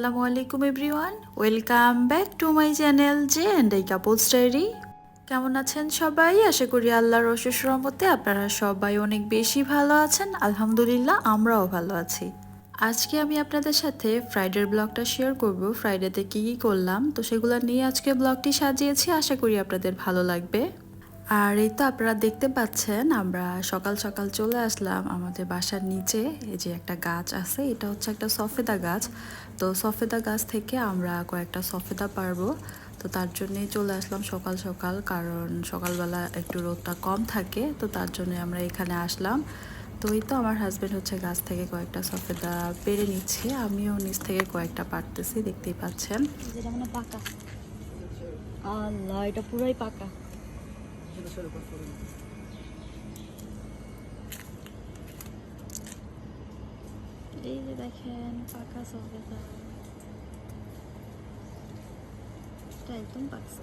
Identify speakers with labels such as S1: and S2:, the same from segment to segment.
S1: আসসালামু আলাইকুম everyone. Welcome back to my channel J and এই কাপলস ডায়েরি। কেমন আছেন সবাই? আশা করি আল্লাহর অশেষ রহমতে আপনারা সবাই অনেক বেশি ভালো আছেন। আলহামদুলিল্লাহ, আমরাও ভালো আছি। আজকে আমি আপনাদের সাথে ফ্রাইডের ব্লগটা শেয়ার করব। ফ্রাইডেতে কী কী করলাম, তো সেগুলো নিয়ে আজকে ব্লগটি সাজিয়েছি। আশা করি আপনাদের ভালো লাগবে। আর এই তো আপনারা দেখতে পাচ্ছেন, আমরা সকাল সকাল চলে আসলাম আমাদের বাসার নিচে। এই যে একটা গাছ আছে, এটা হচ্ছে একটা সফেদা গাছ। তো সফেদা গাছ থেকে আমরা কয়েকটা সফেদা পারব। তো তার জন্যই চলে আসলাম সকাল সকাল, কারণ সকালবেলা একটু রোদটা কম থাকে, তো তার জন্য আমরা এখানে আসলাম। তো এই তো আমার হাজব্যান্ড হচ্ছে গাছ থেকে কয়েকটা সফেদা পেরে নিচ্ছে, আমিও নিচ থেকে কয়েকটা পারতেছি, দেখতেই পাচ্ছেন।
S2: মানে পাকা। এই যে দেখেন পাকা এটা একদম পাকছে।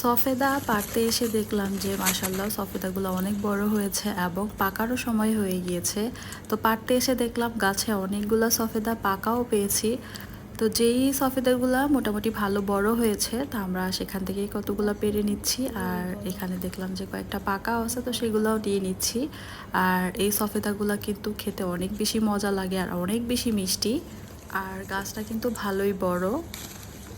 S1: সফেদা পাড়তে এসে দেখলাম যে মাসাল্লাহ সফেদাগুলো অনেক বড় হয়েছে এবং পাকারও সময় হয়ে গিয়েছে। তো পাড়তে এসে দেখলাম গাছে অনেকগুলো সফেদা পাকাও পেয়েছি। তো যেই সফেদাগুলো মোটামুটি ভালো বড় হয়েছে, তা আমরা সেখান থেকেই কতগুলো পেরে নিচ্ছি। আর এখানে দেখলাম যে কয়েকটা পাকা আছে, তো সেগুলোও নিয়ে নিচ্ছি। আর এই সফেদাগুলো কিন্তু খেতে অনেক বেশি মজা লাগে আর অনেক বেশি মিষ্টি। আর গাছটা কিন্তু ভালোই বড়।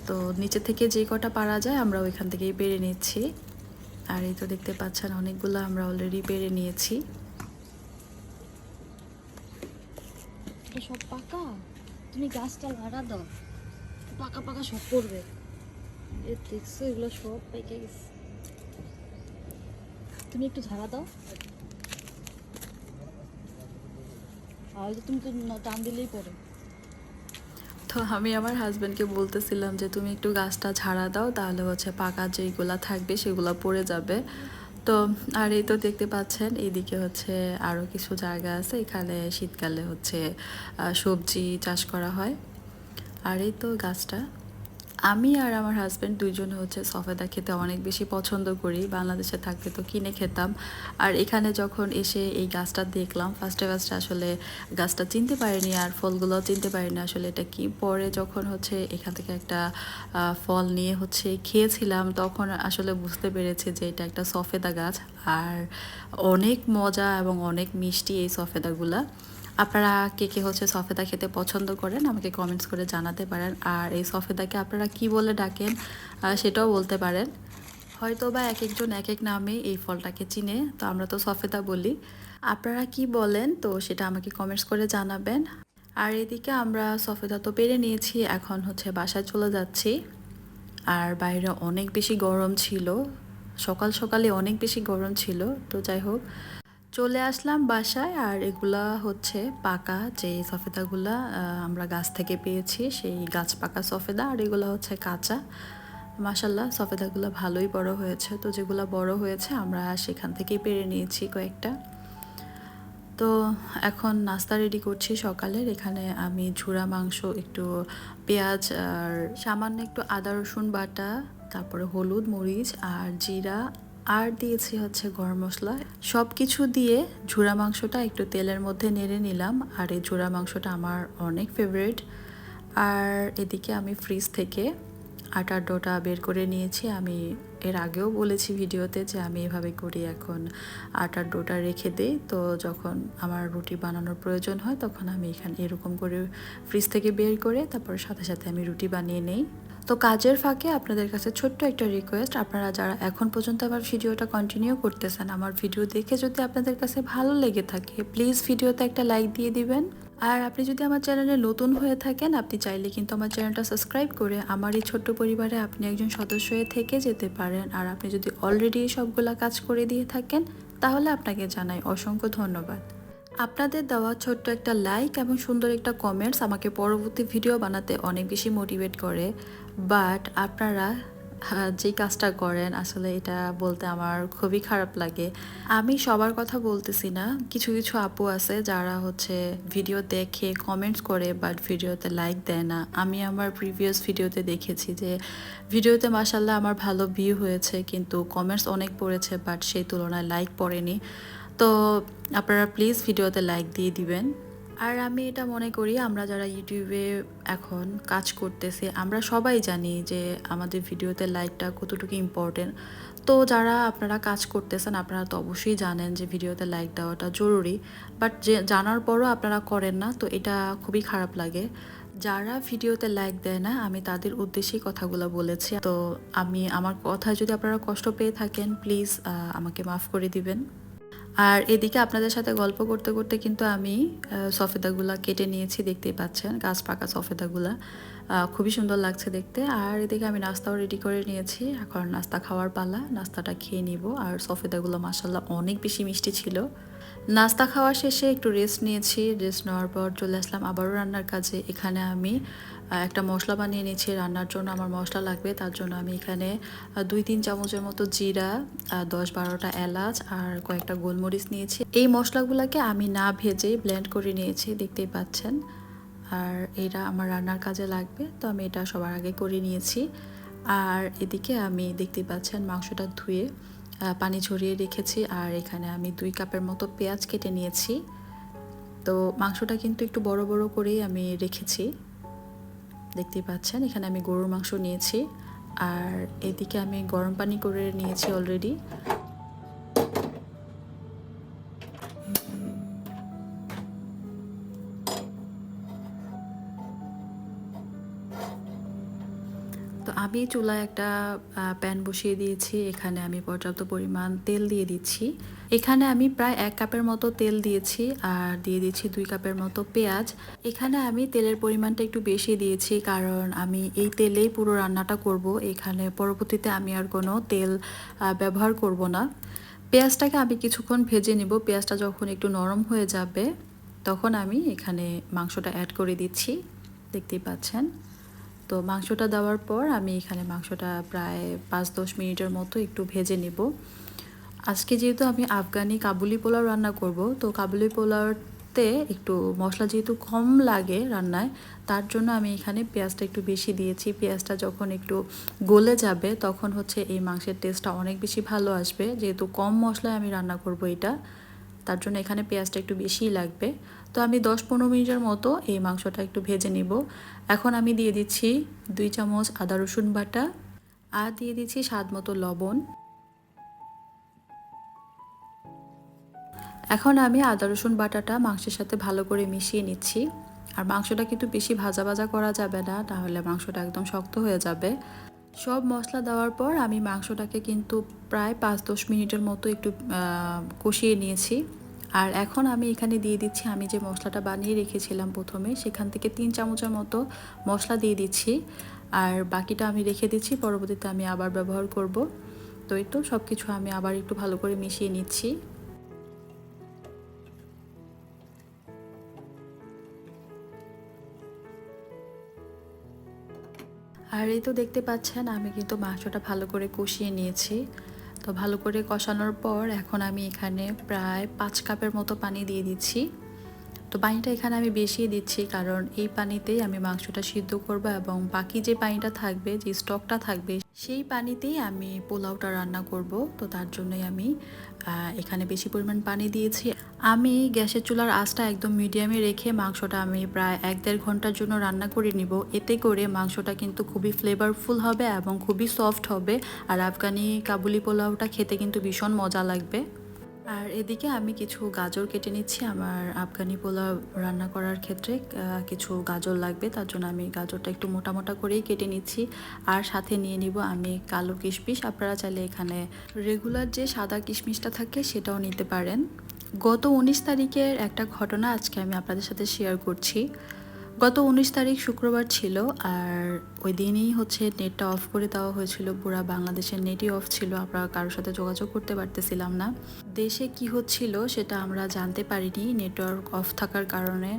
S1: তো নিচে থেকে যে কটা পারা যায়, আমরা ওইখান থেকেই পেরে নিচ্ছি। আর এই তো দেখতে পাচ্ছেন, অনেকগুলো আমরা অলরেডি পেরে নিয়েছি।
S2: সব পাকা? তুমি গাছটা লাগা দাও। পাকা পাকা সব পড়বে। এ দেখছ, এগুলো সব পেকে গেছে। তুমি একটু ঝাড়া দাও। আর তুমি তো টান দিলেই
S1: তো আমি আমার হাজব্যান্ডকে বলতেছিলাম যে, তুমি একটু গাছটা ঝাড়া দাও, তাহলে হচ্ছে পাকা যেইগুলা থাকবে, সেগুলো পড়ে যাবে। তো, আর এই তো দেখতে পাচ্ছেন, এইদিকে হচ্ছে আরও কিছু জায়গা আছে। এখানে শীতকালে হচ্ছে সবজি চাষ করা হয়। আর এই তো গাছটা। আমি আর আমার হাজব্যান্ড দুজন হচ্ছে সফেদা খেতে অনেক বেশি পছন্দ করি, বাংলাদেশে থাকতে তো কিনে খেতাম। আর এখানে যখন এসে এই গাছটা দেখলাম ফার্স্টে ফার্স্টে আসলে গাছটা চিনতে পারিনি আর ফলগুলো চিনতে পারিনি আসলে এটা কি। পরে যখন হচ্ছে এখান থেকে একটা ফল নিয়ে হচ্ছে খেয়েছিলাম, তখন আসলে বুঝতে পেরেছি যে এটা একটা সফেদা গাছ। আর অনেক মজা এবং অনেক মিষ্টি এই সফেদাগুলা। আপনারা কে কে হচ্ছে সফেদা খেতে পছন্দ করেন, আমাকে কমেন্টস করে জানাতে পারেন। আর এই সফেদাকে আপনারা কি বলে ডাকেন সেটাও বলতে পারেন। হয়তো বা এক একজন এক এক নামে এই ফলটাকে চিনে, তো আমরা তো সফেদা বলি। আপনারা কি বলেন, তো সেটা আমাকে কমেন্টস করে জানাবেন। আর এদিকে আমরা সফেদা তো পেরে নিয়েছি, এখন হচ্ছে বাসায় চলে যাচ্ছি। আর বাইরে অনেক বেশি গরম ছিল, সকাল সকালে অনেক বেশি গরম ছিল, তো যাই হোক। চলে আসলাম বাসায় আর এগুলা হচ্ছে পাকা। যে সফেদাগুলা আমরা গাছ থেকে পেয়েছি, সেই গাছ পাকা সফেদা আর এগুলো হচ্ছে কাঁচা। মাসাল্লাহ সফেদাগুলো ভালোই বড় হয়েছে। তো যেগুলো বড় হয়েছে, আমরা সেখান থেকেই পেরে নিয়েছি কয়েকটা। তো এখন নাস্তা রেডি করছি সকালের। এখানে আমি ঝুরা মাংস, একটু পেঁয়াজ আর সামান্য একটু আদা, রসুন বাটা, তারপরে হলুদ, মরিচ আর জিরা আর দিয়েছি হচ্ছে গরম মশলা। সব কিছু দিয়ে ঝুরা মাংসটা একটু তেলের মধ্যে নেড়ে নিলাম। আর এই ঝুরা মাংসটা আমার অনেক ফেভারিট আর এদিকে আমি ফ্রিজ থেকে আটার ডোটা বের করে নিয়েছি। আমি এর আগেও বলেছি ভিডিওতে যে আমি এভাবে করি এখন আটার ডোটা রেখে দিই। তো যখন আমার রুটি বানানোর প্রয়োজন হয় তখন আমি এখানে এরকম করে ফ্রিজ থেকে বের করে তারপর সাথে সাথে আমি রুটি বানিয়ে নেই। তো কাজের ফাঁকে আপনাদের কাছে ছোট্ট একটা রিকোয়েস্ট আপনারা যারা এখন পর্যন্ত আমার ভিডিওটা কন্টিনিউ করতেছেন, আমার ভিডিও দেখে যদি আপনাদের কাছে ভালো লেগে থাকে প্লিজ ভিডিওতে একটা লাইক দিয়ে দিবেন। আর আপনি যদি আমার চ্যানেলে নতুন হয়ে থাকেন, আপনি চাইলে কিন্তু আমার চ্যানেলটা সাবস্ক্রাইব করে আমার এই ছোট্ট পরিবারে আপনি একজন সদস্য হয়ে থেকে যেতে পারেন। আর আপনি যদি অলরেডি সবগুলা কাজ করে দিয়ে থাকেন, তাহলে আপনাকে জানাই অসংখ্য ধন্যবাদ। আপনাদের দেওয়া ছোট্ট একটা লাইক এবং সুন্দর একটা কমেন্টস আমাকে পরবর্তী ভিডিও বানাতে অনেক বেশি মোটিভেট করে। বাট আপনারা যে কাজটা করেন, আসলে এটা বলতে আমার খুবই খারাপ লাগে। আমি সবার কথা বলতেছি না। কিছু কিছু আপু আছে যারা হচ্ছে ভিডিও দেখে কমেন্টস করে বাট ভিডিওতে লাইক দেয় না। আমি আমার প্রিভিয়াস ভিডিওতে দেখেছি যে ভিডিওতে মাসাল্লাহ আমার ভালো ভিউ হয়েছে, কিন্তু কমেন্টস অনেক পড়েছে বাট সেই তুলনায় লাইক পড়েনি। তো আপনারা প্লিজ ভিডিওতে লাইক দিয়ে দিবেন। আর আমি এটা মনে করি, আমরা যারা ইউটিউবে এখন কাজ করতেছি, আমরা সবাই জানি যে আমাদের ভিডিওতে লাইকটা কতটুকু ইম্পর্টেন্ট তো যারা আপনারা কাজ করতেছেন, আপনারা তো অবশ্যই জানেন যে ভিডিওতে লাইক দেওয়াটা জরুরি। বাট যে, জানার পরও আপনারা করেন না, তো এটা খুবই খারাপ লাগে। যারা ভিডিওতে লাইক দেয় না, আমি তাদের উদ্দেশ্যেই কথাগুলো বলেছি। তো আমি, আমার কথায় যদি আপনারা কষ্ট পেয়ে থাকেন প্লিজ আমাকে মাফ করে দিবেন। আর এদিকে আপনাদের সাথে গল্প করতে করতে কিন্তু আমি সফেদাগুলা কেটে নিয়েছি, দেখতেই পাচ্ছেন, গাছ পাকা সফেদাগুলা। খুবই সুন্দর লাগছে দেখতে। আর এদিকে আমি নাস্তাও রেডি করে নিয়েছি। এখন নাস্তা খাওয়ার পালা, নাস্তাটা খেয়ে নিব। আর সফেদাগুলো মাসাল্লাহ অনেক বেশি মিষ্টি ছিল। নাস্তা খাওয়া শেষে একটু রেস্ট নিয়েছি। রেস্ট নেওয়ার পর চলে আসলাম আবারও রান্নার কাজে। এখানে আমি একটা মশলা বানিয়ে নিয়েছি রান্নার জন্য। আমার মশলা লাগবে, তার জন্য আমি এখানে দুই তিন চামচের মতো জিরা দশ বারোটা এলাচ আর কয়েকটা গোলমরিচ নিয়েছি। এই মশলাগুলোকে আমি না ভেজে ব্লেন্ড করে নিয়েছি, দেখতেই পাচ্ছেন। আর এটা আমার রান্নার কাজে লাগবে, তো আমি এটা সবার আগে করে নিয়েছি। আর এদিকে আমি দেখতেই পাচ্ছেন মাংসটা ধুয়ে পানি ঝরিয়ে রেখেছি আর এখানে আমি দুই কাপের মতো পেঁয়াজ কেটে নিয়েছি। তো মাংসটা কিন্তু একটু বড় বড় করেই আমি রেখেছি। দেখতেই পাচ্ছেন, এখানে আমি গরুর মাংস নিয়েছি। আর এদিকে আমি গরম পানি করে নিয়েছি অলরেডি আমি চুলায় একটা প্যান বসিয়ে দিয়েছি। এখানে আমি পর্যাপ্ত পরিমাণ তেল দিয়ে দিচ্ছি। এখানে আমি প্রায় এক কাপের মতো তেল দিয়েছি আর দিয়ে দিচ্ছি দুই কাপের মতো পেঁয়াজ। এখানে আমি তেলের পরিমাণটা একটু বেশি দিয়েছি কারণ আমি এই তেলেই পুরো রান্নাটা করব। এখানে পরবর্তীতে আমি আর কোনো তেল ব্যবহার করব না। পেঁয়াজটাকে আমি কিছুক্ষণ ভেজে নেব। পেঁয়াজটা যখন একটু নরম হয়ে যাবে, তখন আমি এখানে মাংসটা অ্যাড করে দিচ্ছি। দেখতেই পাচ্ছেন? তো মাংসটা দেওয়ার পর আমি এখানে মাংসটা প্রায় পাঁচ দশ মিনিটের মতো একটু ভেজে নেব। আজকে যেহেতু আমি আফগানি কাবুলি পোলাও রান্না করব, তো কাবুলি পোলাওতে একটু মশলা যেহেতু কম লাগে রান্নায়, তার জন্য আমি এখানে পেঁয়াজটা একটু বেশি দিয়েছি। পেঁয়াজটা যখন একটু গলে যাবে, তখন হচ্ছে এই মাংসের টেস্টটা অনেক বেশি ভালো আসবে। যেহেতু কম মশলায় আমি রান্না করব এটা, তার জন্য এখানে পেঁয়াজটা একটু বেশিই লাগবে। তো আমি দশ পনেরো মিনিটের মতো এই মাংসটা একটু ভেজে নিব। এখন আমি দিয়ে দিচ্ছি দুই চামচ আদা রসুন বাটা আর দিয়ে দিচ্ছি স্বাদ মতো লবণ। এখন আমি আদা রসুন বাটাটা মাংসের সাথে ভালো করে মিশিয়ে নিচ্ছি। আর মাংসটা কিন্তু বেশি ভাজা ভাজা করা যাবে না তাহলে মাংসটা একদম শক্ত হয়ে যাবে। সব মশলা দেওয়ার পর আমি মাংসটাকে কিন্তু প্রায় পাঁচ দশ মিনিটের মতো একটু কষিয়ে নিয়েছি। আর এখন আমি এখানে দিয়ে দিচ্ছি, আমি যে মশলাটা বানিয়ে রেখেছিলাম প্রথমে, সেখান থেকে তিন চামচের মতো মশলা দিয়ে দিচ্ছি। আর বাকিটা আমি রেখে দিচ্ছি, পরবর্তীতে আমি আবার ব্যবহার করব। তো এই তো সব কিছু আমি আবার একটু ভালো করে মিশিয়ে নিচ্ছি। আর এই তো দেখতে পাচ্ছেন, আমি কিন্তু মাংসটা ভালো করে কষিয়ে নিয়েছি। তো ভালো করে কষানোর পর এখন আমি এখানে প্রায় পাঁচ কাপের মতো পানি দিয়ে দিচ্ছি। তো পানিটা এখানে আমি বেশি দিচ্ছি কারণ এই পানিতেই আমি মাংসটা সিদ্ধ করব এবং বাকি যে পানিটা থাকবে, যে স্টকটা থাকবে সেই পানিতেই আমি পোলাওটা রান্না করব। তো তার জন্যই আমি এখানে বেশি পরিমাণ পানি দিয়েছি। আমি গ্যাসের চুলার আঁচটা একদম মিডিয়ামে রেখে মাংসটা আমি প্রায় এক দেড় ঘণ্টার জন্য রান্না করে নিব। এতে করে মাংসটা কিন্তু খুবই ফ্লেভারফুল হবে এবং খুবই সফট হবে। আর আফগানি কাবুলি পোলাওটা খেতে কিন্তু ভীষণ মজা লাগবে। আর এদিকে আমি কিছু গাজর কেটে নিচ্ছি। আমার আফগানি পোলাও রান্না করার ক্ষেত্রে কিছু গাজর লাগবে, তার জন্য আমি গাজরটা একটু মোটা মোটা করেই কেটে নিচ্ছি। আর সাথে নিয়ে নিব আমি কালো কিশমিশ। আপনারা চাইলে এখানে রেগুলার যে সাদা কিশমিশটা থাকে, সেটাও নিতে পারেন। গত উনিশ তারিখের একটা ঘটনা আজকে আমি আপনাদের সাথে শেয়ার করছি। গত উনিশ তারিখ শুক্রবার ছিল আর ওই দিনই হচ্ছে নেটটা অফ করে দেওয়া হয়েছিল। পুরা বাংলাদেশের নেটই অফ ছিল। আমরা কারোর সাথে যোগাযোগ করতে পারতেছিলাম না। দেশে কি হচ্ছিল সেটা আমরা জানতে পারিনি। নেটওয়ার্ক অফ থাকার কারণে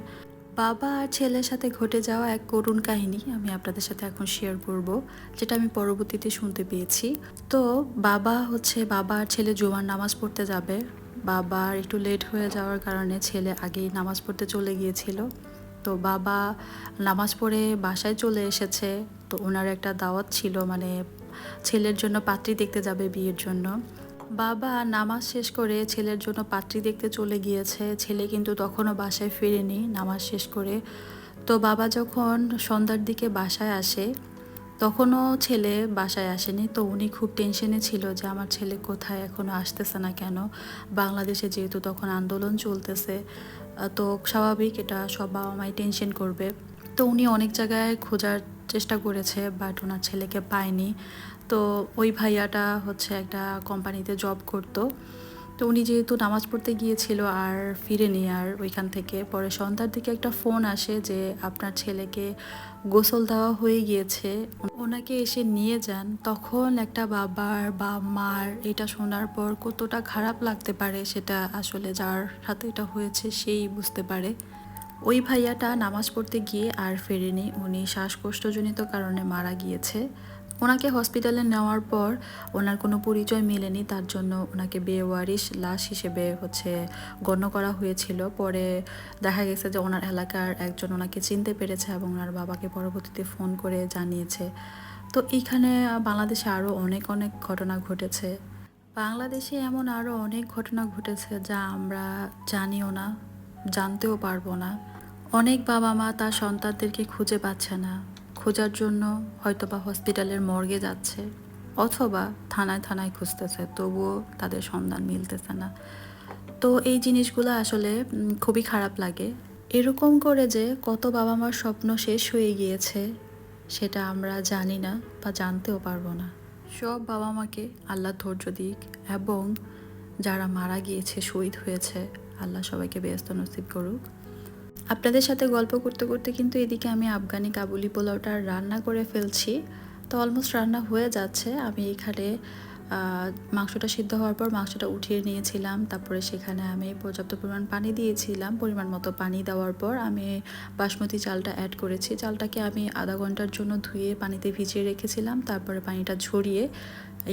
S1: বাবা আর ছেলের সাথে ঘটে যাওয়া এক করুণ কাহিনী আমি আপনাদের সাথে এখন শেয়ার করব, যেটা আমি পরবর্তীতে শুনতে পেয়েছি। তো বাবা হচ্ছে, বাবা আর ছেলে জুমার নামাজ পড়তে যাবে। বাবার একটু লেট হয়ে যাওয়ার কারণে ছেলে আগেই নামাজ পড়তে চলে গিয়েছিল। তো বাবা নামাজ পড়ে বাসায় চলে এসেছে। তো ওনার একটা দাওয়াত ছিল মানে ছেলের জন্য পাত্রী দেখতে যাবে বিয়ের জন্য। বাবা নামাজ শেষ করে ছেলের জন্য পাত্রী দেখতে চলে গিয়েছে। ছেলে কিন্তু তখনও বাসায় ফিরেনি নামাজ শেষ করে। তো বাবা যখন সন্ধ্যার দিকে বাসায় আসে তখনও ছেলে বাসায় আসেনি, তো উনি খুব টেনশনে ছিল যে আমার ছেলে কোথায় এখনও আসতেছে না কেন? বাংলাদেশে যেহেতু তখন আন্দোলন চলতেছে তো স্বাভাবিক এটা সব বাবা মাই টেনশন করবে। তো উনি অনেক জায়গায় খোঁজার চেষ্টা করেছে বাট ওনার ছেলেকে পায়নি। তো ওই ভাইয়াটা হচ্ছে একটা কোম্পানিতে জব করতো। তো উনি যেহেতু নামাজ পড়তে গিয়েছিল আর ফিরেনি আর ওইখান থেকে, পরে সন্ধ্যার দিকে একটা ফোন আসে যে আপনার ছেলেকে গোসল দেওয়া হয়ে গিয়েছে। ওনাকে এসে নিয়ে যান। তখন একটা বাবার বা মার এটা শোনার পর কতটা খারাপ লাগতে পারে সেটা আসলে যার সাথে এটা হয়েছে সেই বুঝতে পারে। ওই ভাইয়াটা নামাজ পড়তে গিয়ে আর ফেরেনি। উনি শ্বাসকষ্টজনিত কারণে মারা গিয়েছে। ওনাকে হসপিটালে নেওয়ার পর ওনার কোনো পরিচয় মেলেনি, তার জন্য ওনাকে বেওয়ারিশ, লাশ হিসেবে হচ্ছে গণ্য করা হয়েছিল। পরে দেখা গেছে যে ওনার এলাকার একজন ওনাকে চিনতে পেরেছে এবং ওনার বাবাকে পরবর্তীতে ফোন করে জানিয়েছে। তো এইখানে বাংলাদেশে আরও অনেক অনেক ঘটনা ঘটেছে। বাংলাদেশে এমন আরও অনেক ঘটনা ঘটেছে যা আমরা জানিও না, জানতেও পারব না। অনেক বাবা মা তার সন্তানদেরকে খুঁজে পাচ্ছে না। খোঁজার জন্য হয়তোবা হসপিটালের মর্গে যাচ্ছে অথবা থানায় থানায় খুঁজতেছে, তবুও তাদের সন্ধান মিলতেছে না। তো এই জিনিসগুলো আসলে খুবই খারাপ লাগে। এরকম করে যে কত বাবা মার স্বপ্ন শেষ হয়ে গিয়েছে, সেটা আমরা জানি না বা জানতেও পারব না। সব বাবা মাকে আল্লাহ ধৈর্য দিক এবং যারা মারা গিয়েছে, শহীদ হয়েছে, আল্লাহ সবাইকে ব্যস্ত নসিব করুক। আপনাদের সাথে গল্প করতে করতে কিন্তু এদিকে আমি আফগানি কাবুলি পোলাওটা রান্না করে ফেলছি। তো অলমোস্ট রান্না হয়ে যাচ্ছে। আমি এখানে মাংসটা সিদ্ধ হওয়ার পর মাংসটা উঠিয়ে নিয়েছিলাম। তারপরে সেখানে আমি পর্যাপ্ত পরিমাণ পানি দিয়েছিলাম। পরিমাণ মতো পানি দেওয়ার পর আমি বাসমতি চালটা অ্যাড করেছি। চালটাকে আমি আধা ঘণ্টার জন্য ধুয়ে পানিতে ভিজিয়ে রেখেছিলাম। তারপরে পানিটা ঝরিয়ে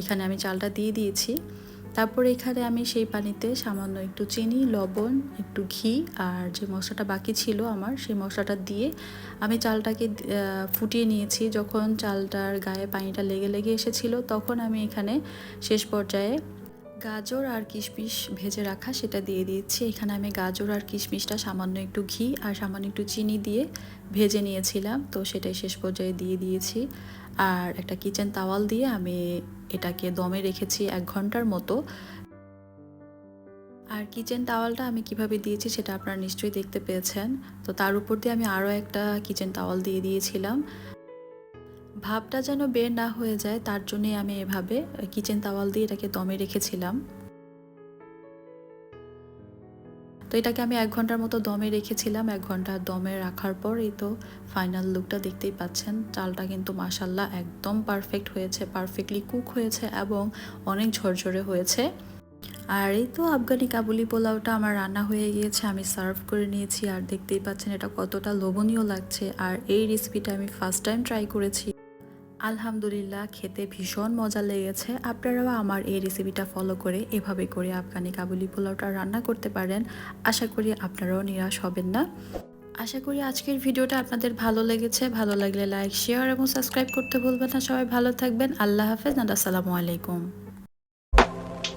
S1: এখানে আমি চালটা দিয়ে দিয়েছি। তারপরে এখানে আমি সেই পানিতে সামান্য একটু চিনি, লবণ, একটু ঘি আর যে মশলাটা বাকি ছিল আমার, সেই মশলাটা দিয়ে আমি চালটাকে ফুটিয়ে নিয়েছি। যখন চালটার গায়ে পানিটা লেগে লেগে এসেছিল, তখন আমি এখানে শেষ পর্যায়ে গাজর আর কিশমিশ ভেজে রাখা সেটা দিয়ে দিয়েছি। এখানে আমি গাজর আর কিশমিশটা সামান্য একটু ঘি আর সামান্য একটু চিনি দিয়ে ভেজে নিয়েছিলাম। তো সেটাই শেষ পর্যায়ে দিয়ে দিয়েছি। আর একটা কিচেন তাওয়াল দিয়ে আমি এটাকে দমে রেখেছি এক ঘণ্টার মতো। আর কিচেন টাওয়ালটা আমি কীভাবে দিয়েছি সেটা আপনারা নিশ্চয়ই দেখতে পেয়েছেন। তো তার উপর দিয়ে আমি আরও একটা কিচেন টাওয়াল দিয়ে দিয়েছিলাম। ভাবটা যেন বের না হয়ে যায়, তার জন্যই আমি এভাবে কিচেন তাওয়াল দিয়ে এটাকে দমে রেখেছিলাম। তো এটাকে আমি এক ঘণ্টার মতো দমে রেখেছিলাম, এক ঘণ্টা দমে রাখার পর এই তো ফাইনাল লুকটা দেখতেই পাচ্ছেন। চালটা কিন্তু মাসাল্লাহ একদম পারফেক্ট হয়েছে পারফেক্টলি কুক হয়েছে এবং অনেক ঝরঝরে হয়েছে। আর এই তো আফগানি কাবুলি পোলাওটা আমার রান্না হয়ে গিয়েছে, আমি সার্ভ করে নিয়েছি। আর দেখতেই পাচ্ছেন এটা কতটা লোভনীয় লাগছে। আর এই রেসিপিটা আমি ফার্স্ট টাইম ট্রাই করেছি। আলহামদুলিল্লাহ, খেতে ভীষণ মজা লেগেছে। আপনারাও আমার এই রেসিপিটা ফলো করে এভাবে করে আফগানি কাবুলি পোলাওটা রান্না করতে পারেন। আশা করি আপনারাও নিরাশ হবেন না। আশা করি আজকের ভিডিওটা আপনাদের ভালো লেগেছে। ভালো লাগলে লাইক শেয়ার এবং সাবস্ক্রাইব করতে ভুলবেন না। সবাই ভালো থাকবেন। আল্লাহ হাফেজ, আসসালামু আলাইকুম।